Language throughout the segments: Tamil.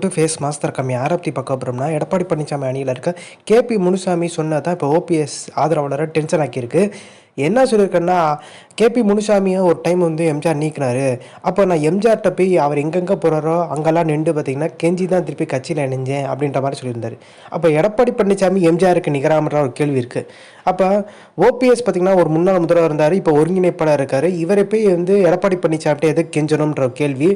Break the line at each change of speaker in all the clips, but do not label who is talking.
டு ஃபேஸ் மாஸ்டர் கம்மி. யாரை பற்றி பார்க்க போகிறோம்னா எடப்பாடி பழனிசாமி அணியில் இருக்க கேபி முனுசாமி சொன்னதான் இப்போ ஓபிஎஸ் ஆதரவாளரை டென்ஷன் ஆக்கியிருக்கு. என்ன சொல்லியிருக்கேன்னா கேபி முனுசாமியை ஒரு டைம் வந்து எம்ஜிஆர் நீக்கினாரு. அப்போ நான் எம்ஜிஆர்கிட்ட போய் அவர் எங்கெங்கே போகிறாரோ அங்கெல்லாம் நின்று பார்த்தீங்கன்னா கெஞ்சி தான் திருப்பி கட்சியில் இணைஞ்சேன் அப்படின்ற மாதிரி சொல்லியிருந்தார். அப்போ எடப்பாடி பழனிசாமி எம்ஜிஆருக்கு நிகராமன்ற ஒரு கேள்வி இருக்குது அப்போ ஓபிஎஸ் பார்த்தீங்கன்னா ஒரு முன்னாள் முதல்வர் இருந்தார் இப்போ ஒருங்கிணைப்பாளர் இருக்கார். இவரை போய் வந்து எடப்பாடி பழனிசாமிகிட்ட எது கெஞ்சணுன்ற ஒரு கேள்வி.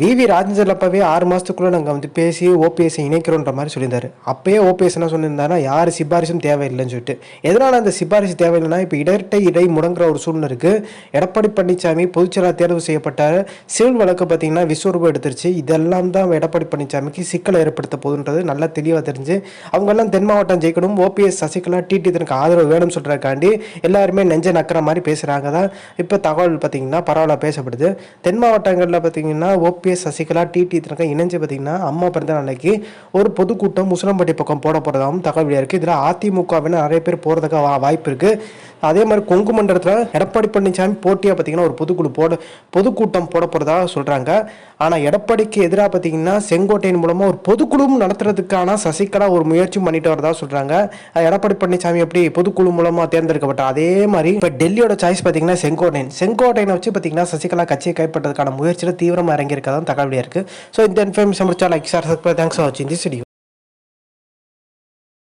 விவி ராஜேந்தர் அப்பவே ஆறு மாதத்துக்குள்ளே நாங்கள் வந்து பேசி ஓபிஎஸ்ஸை இணைக்கிறோன்ற மாதிரி சொல்லியிருந்தாரு. அப்பயே ஓபிஎஸ் என்ன சொல்லியிருந்தாருன்னா யார் சிபாரிசும் தேவையில்லைன்னு சொல்லிட்டு. எதனால் அந்த சிபாரிசு தேவையில்லைன்னா இப்போ இடர்ட்டை இடை முடங்குற ஒரு சூழ்நிலை இருக்குது எடப்பாடி பழனிசாமி பொதுச்செயலாளர் தேர்வு செய்யப்பட்டார். சிவில் வழக்கு பார்த்தீங்கன்னா விஸ்வரூபம் எடுத்துருச்சு. இதெல்லாம் தான் எடப்பாடி பழனிசாமிக்கு சிக்கலை ஏற்படுத்த போகுதுன்றது நல்லா தெளிவாக தெரிஞ்சு அவங்கெல்லாம் தென் மாவட்டம் ஜெயிக்கணும். ஓபிஎஸ் சசிகலா டிடி தனக்கு ஆதரவு வேணும்னு சொல்கிறக்காண்டி எல்லாருமே நெஞ்ச நக்கிற மாதிரி பேசுகிறாங்க தான். இப்போ தகவல் பார்த்தீங்கன்னா பரவாயில்ல பேசப்படுது. தென் மாவட்டங்களில் பார்த்தீங்கன்னா ஓபிஎஸ் சசிகலா டிடி தனக்கு இணைஞ்சு பார்த்தீங்கன்னா அம்மா பிறந்த நாளைக்கு ஒரு பொதுக்கூட்டம் முஸ்லம்பட்டி பக்கம் போட போகிறதாகவும் தகவல் இருக்குது இதில் அதிமுகவின் நிறைய பேர் போகிறதுக்கு வாய்ப்பு இருக்குது அதே மாதிரி கொங்கு மண்டலத்தில் எடப்பாடி பழனிசாமி போட்டியாக பார்த்தீங்கன்னா ஒரு பொதுக்குழு போட பொதுக்கூட்டம் போட போகிறதா சொல்கிறாங்க ஆனால் எடப்பாடிக்கு எதிராக பார்த்தீங்கன்னா செங்கோட்டையின் மூலமாக ஒரு பொதுக்குழுவும் நடத்துறதுக்கான சசிகலா ஒரு முயற்சி பண்ணிட்டு வரதா சொல்கிறாங்க எடப்பாடி பழனிசாமி எப்படி பொதுக்குழு மூலமாக தேர்ந்தெடுக்கப்பட்டார் அதே மாதிரி இப்போ டெல்லியோட சாய்ஸ் பார்த்தீங்கன்னா செங்கோட்டையன். செங்கோட்டையனை வச்சு பார்த்தீங்கன்னா சசிகலா கட்சியை கைப்பற்றதுக்கான முயற்சியில் தீவிரமாக இறங்கியிருக்கதான் தகவலியாக இருக்குது ஸோ இந்த இன்ஃபர்மேஷன் முடிச்சா like share subscribe thanks for வாட்சிங் திஸ் வீடியோ